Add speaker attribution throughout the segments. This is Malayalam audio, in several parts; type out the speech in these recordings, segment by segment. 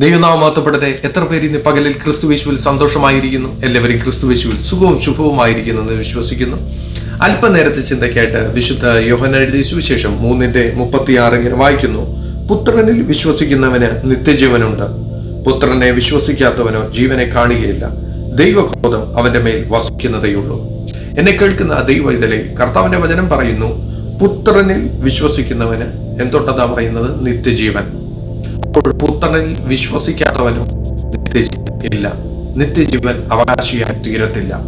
Speaker 1: ദൈവനാമം മാത്തപ്പെടട്ടെ എത്ര പേര് ഇന്ന് പകലിൽ ക്രിസ്തുവേശുവിൽ സന്തോഷമായിരിക്കുന്നു? എല്ലാവരും ക്രിസ്തുവേശുവിൽ സുഖവും ശുഭവുമായിരിക്കുന്നു എന്ന് വിശ്വസിക്കുന്നു. അല്പനേരത്തെ ചിന്തയ്ക്കായിട്ട് വിശുദ്ധ യോഹന എഴുതിയ സുവിശേഷം മൂന്നിന്റെ മുപ്പത്തിയാറ് ഇങ്ങനെ വായിക്കുന്നു. പുത്രനിൽ വിശ്വസിക്കുന്നവന് നിത്യജീവനുണ്ട്. പുത്രനെ വിശ്വസിക്കാത്തവനോ ജീവനെ കാണുകയില്ല. ദൈവക്രോധം അവന്റെ മേൽ വസിക്കുന്നതേയുള്ളൂ. എന്നെ കേൾക്കുന്ന ദൈവ ഇതിലെ കർത്താവിന്റെ വചനം പറയുന്നു പുത്രനിൽ വിശ്വസിക്കുന്നവന് എന്തൊട്ടതാ പറയുന്നത്? നിത്യജീവൻ. അപ്പോൾ പുത്തണിൽ വിശ്വസിക്കാത്തവനും നിത്യജീവൻ ഇല്ല നിത്യജീവൻ അവകാശിയായി തീരത്തില്ല.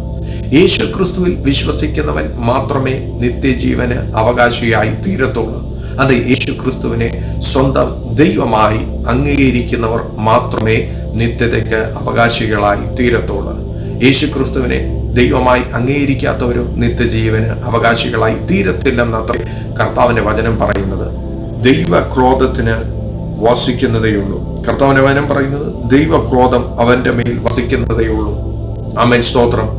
Speaker 1: യേശു ക്രിസ്തുവിൽ വിശ്വസിക്കുന്നവൻ മാത്രമേ നിത്യജീവന് അവകാശിയായി തീരത്തുള്ളൂ. അത് യേശു ക്രിസ്തുവിനെ സ്വന്തം ദൈവമായി അംഗീകരിക്കുന്നവർ മാത്രമേ നിത്യതയ്ക്ക് അവകാശികളായി തീരത്തുള്ളൂ. യേശു ക്രിസ്തുവിനെ ദൈവമായി അംഗീകരിക്കാത്തവരും നിത്യജീവന് അവകാശികളായി തീരത്തില്ലെന്നത്ര കർത്താവിന്റെ വചനം പറയുന്നത്. ദൈവക്രോധത്തിന് വസിക്കുന്നതേയുള്ളൂ കർത്താവിന്റെ വചനം പറയുന്നത് ദൈവക്രോധം അവന്റെ മേൽ വസിക്കുന്നതേയുള്ളൂ അമൻ സ്തോത്രം.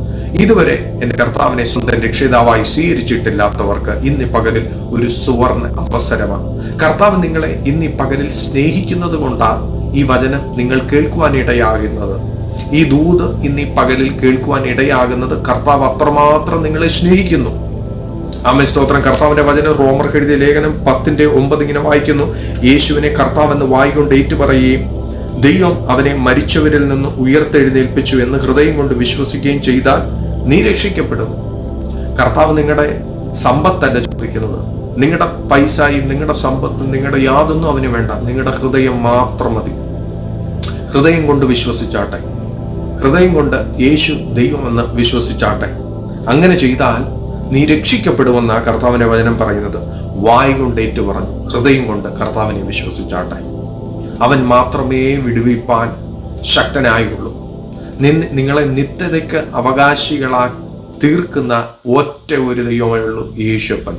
Speaker 1: ഇതുവരെ എന്റെ കർത്താവിനെ സ്വന്തം രക്ഷിതാവായി സ്വീകരിച്ചിട്ടില്ലാത്തവർക്ക് ഇന്ന് പകലിൽ ഒരു സുവർണ അവസരമാണ്. കർത്താവ് നിങ്ങളെ ഇന്ന് പകലിൽ സ്നേഹിക്കുന്നത് കൊണ്ടാണ് ഈ വചനം നിങ്ങൾ കേൾക്കുവാൻ ഇടയാകുന്നത്. ഈ ദൂത് ഇന്ന് ഈ പകലിൽ കേൾക്കുവാൻ ഇടയാകുന്നത് കർത്താവ് അത്രമാത്രം നിങ്ങളെ സ്നേഹിക്കുന്നു. ആമേ സ്തോത്രം. കർത്താവിന്റെ വചനം റോമർ എഴുതിയ ലേഖനം പത്തിന്റെ ഒമ്പത് ഇങ്ങനെ വായിക്കുന്നു. യേശുവിനെ കർത്താവെന്ന് വായിക്കൊണ്ട് ഏറ്റുപറയുകയും ദൈവം അവനെ മരിച്ചവരിൽ നിന്ന് ഉയർത്തെഴുന്നേൽപ്പിച്ചു എന്ന് ഹൃദയം കൊണ്ട് വിശ്വസിക്കുകയും ചെയ്താൽ നീ രക്ഷിക്കപ്പെടും. കർത്താവ് നിങ്ങളുടെ സമ്പത്തല്ല ചോദിക്കുന്നത്. നിങ്ങളുടെ പൈസയും നിങ്ങളുടെ സമ്പത്തും നിങ്ങളുടെ യാതൊന്നും അവന് വേണ്ട. നിങ്ങളുടെ ഹൃദയം മാത്രം മതി. ഹൃദയം കൊണ്ട് വിശ്വസിച്ചാട്ടെ. ഹൃദയം കൊണ്ട് യേശു ദൈവമെന്ന് വിശ്വസിച്ചാട്ടെ. അങ്ങനെ ചെയ്താൽ നീ രക്ഷിക്കപ്പെടുമെന്ന് കർത്താവിന്റെ വചനം പറയുന്നത്. വായ് കൊണ്ട് ഏറ്റു പറഞ്ഞു ഹൃദയം കൊണ്ട് കർത്താവിനെ വിശ്വസിച്ചാട്ടെ. അവൻ മാത്രമേ വിടുവിപ്പാൻ ശക്തനായുള്ളൂ. നിന്ന് നിങ്ങളെ നിത്യതയ്ക്ക് അവകാശികളാ തീർക്കുന്ന ഒറ്റ ഒരു ദൈവമേ ഉള്ളൂ യേശുപ്പൻ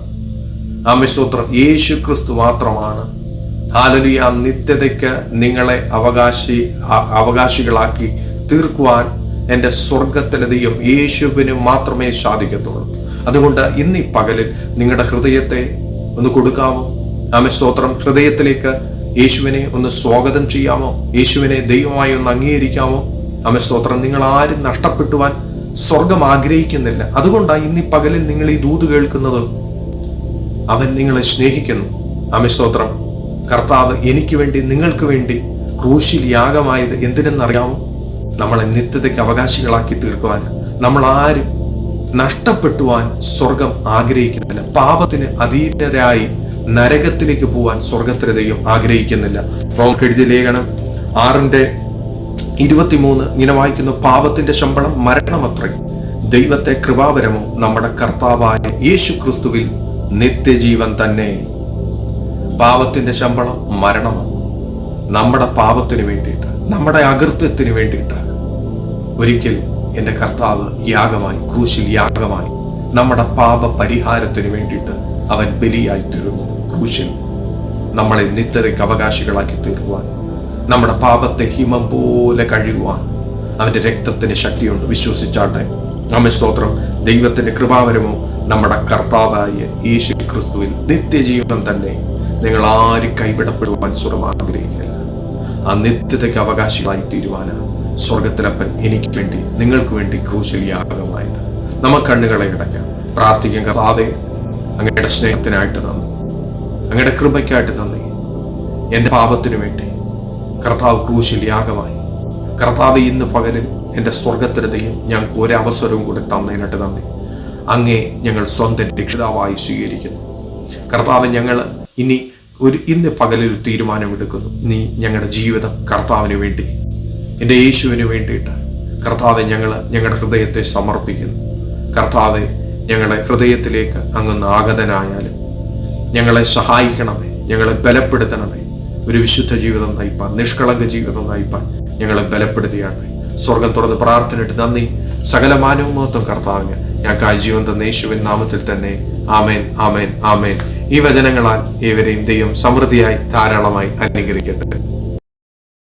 Speaker 1: ആമസ്തോത്രം യേശു ക്രിസ്തു മാത്രമാണ്. ഹാലലിയ നിത്യതയ്ക്ക് നിങ്ങളെ അവകാശി അവകാശികളാക്കി തീർക്കുവാൻ എന്റെ സ്വർഗത്തിലെ ദൈവം യേശുവിന് മാത്രമേ സാധിക്കത്തുള്ളൂ. അതുകൊണ്ട് ഇന്ന് ഈ പകലിൽ നിങ്ങളുടെ ഹൃദയത്തെ ഒന്ന് കൊടുക്കാമോ? ആമ സ്തോത്രം. ഹൃദയത്തിലേക്ക് യേശുവിനെ ഒന്ന് സ്വാഗതം ചെയ്യാമോ? യേശുവിനെ ദൈവമായി ഒന്ന് അംഗീകരിക്കാമോ? ആമ സ്തോത്രം. നിങ്ങൾ ആരും നഷ്ടപ്പെട്ടുവാൻ സ്വർഗം ആഗ്രഹിക്കുന്നില്ല. അതുകൊണ്ടാണ് ഇന്ന് ഈ പകലിൽ നിങ്ങൾ ഈ ദൂത് കേൾക്കുന്നത്. അവൻ നിങ്ങളെ സ്നേഹിക്കുന്നു. ആമ സ്തോത്രം. കർത്താവ് എനിക്ക് വേണ്ടി നിങ്ങൾക്ക് വേണ്ടി ക്രൂശിൽ യാഗമായത് എന്തിനെന്നറിയാമോ? നമ്മളെ നിത്യതയ്ക്ക് അവകാശികളാക്കി തീർക്കുവാൻ. നമ്മൾ ആരും നഷ്ടപ്പെട്ടുവാൻ സ്വർഗം ആഗ്രഹിക്കുന്നില്ല. പാപത്തിന് അധീനരായി നരകത്തിലേക്ക് പോവാൻ സ്വർഗത്തിലെ ആഗ്രഹിക്കുന്നില്ല. റോം എഴുതിയ ലേഖനം ആറിന്റെ ഇരുപത്തിമൂന്ന് ഇങ്ങനെ വായിക്കുന്നു പാപത്തിന്റെ ശമ്പളം മരണമത്രേ. ദൈവത്തെ കൃപാവരമോ നമ്മുടെ കർത്താവായ യേശു ക്രിസ്തുവിൽ നിത്യജീവൻ തന്നെ. പാപത്തിന്റെ ശമ്പളം മരണമാണ് നമ്മുടെ പാപത്തിന് വേണ്ടിയിട്ട് നമ്മുടെ അകൃത്യത്തിന് വേണ്ടിയിട്ട് ഒരിക്കൽ എന്റെ കർത്താവ് യാഗമായി ക്രൂശിൽ യാഗമായി നമ്മുടെ പാപ പരിഹാരത്തിന് വേണ്ടിയിട്ട് അവൻ ബലിയായി തീർന്നു. ക്രൂശിൽ നമ്മളെ നിത്യതയ്ക്ക് അവകാശികളാക്കി തീർക്കുവാൻ നമ്മുടെ പാപത്തെ ഹിമം പോലെ കഴുകുവാൻ അവന്റെ രക്തത്തിന് ശക്തിയുണ്ട്. വിശ്വസിച്ചാട്ടെ നമ്മെ സ്തോത്രം. ദൈവത്തിന്റെ കൃപാവരമോ നമ്മുടെ കർത്താവായ യേശു ക്രിസ്തുവിൽ നിത്യജീവൻ തന്നെ നിങ്ങൾ ആരും കൈവിടപ്പെടുവാൻ സ്വർഗം ആഗ്രഹിക്കില്ല ആ നിത്യതയ്ക്ക് അവകാശികളായി തീരുവാന് സ്വർഗത്തിലപ്പൻ എനിക്ക് വേണ്ടി നിങ്ങൾക്ക് വേണ്ടി ക്രൂശിൽ യാഗമായത് നമ്മ കണ്ണുകളെ ഇടയ്ക്കാം പ്രാർത്ഥിക്കാൻ സാധേ അങ്ങയുടെ സ്നേഹത്തിനായിട്ട് നന്ദി. അങ്ങയുടെ കൃപയ്ക്കായിട്ട് നന്ദി. എന്റെ പാപത്തിനു വേണ്ടി കർത്താവ് ക്രൂശിൽ യാഗമായി കർത്താവ് ഇന്ന് പകലിൽ എന്റെ സ്വർഗത്തിലതയും ഞങ്ങൾക്ക് ഒരവസരവും കൂടി തന്നതിനായിട്ട് നന്ദി. അങ്ങേ ഞങ്ങൾ സ്വന്തം രക്ഷിതാവായി സ്വീകരിക്കുന്നു. കർത്താവ് ഞങ്ങൾ ഇനി ഒരു ഇന്ന് പകലിൽ ഒരു തീരുമാനമെടുക്കുന്നു. നീ ഞങ്ങളുടെ ജീവിതം കർത്താവിന് വേണ്ടി എന്റെ യേശുവിന് വേണ്ടിയിട്ട് കർത്താവെ ഞങ്ങൾ ഞങ്ങളുടെ ഹൃദയത്തെ സമർപ്പിക്കുന്നു. കർത്താവെ ഞങ്ങളുടെ ഹൃദയത്തിലേക്ക് അങ്ങൊന്ന് ആഗതനായാലും ഞങ്ങളെ സഹായിക്കണമേ ഞങ്ങളെ ബലപ്പെടുത്തണമേ. ഒരു വിശുദ്ധ ജീവിതം നയിപ്പാൻ നിഷ്കളങ്ക ജീവിതം നയിപ്പാൻ ഞങ്ങളെ ബലപ്പെടുത്തിയാട്ടെ. സ്വർഗം തുറന്ന് പ്രാർത്ഥനയിട്ട് നന്ദി. സകല മാനവും മഹത്വം കർത്താവിന് ഞങ്ങൾക്ക് ജീവൻ തന്ന യേശുവിൻ നാമത്തിൽ തന്നെ. ആമേൻ ആമേൻ ആമേൻ. ഈ വചനങ്ങളാൽ ഏവരെയും ദൈവം സമൃദ്ധിയായി ധാരാളമായി അനുഗ്രഹിക്കട്ടെ.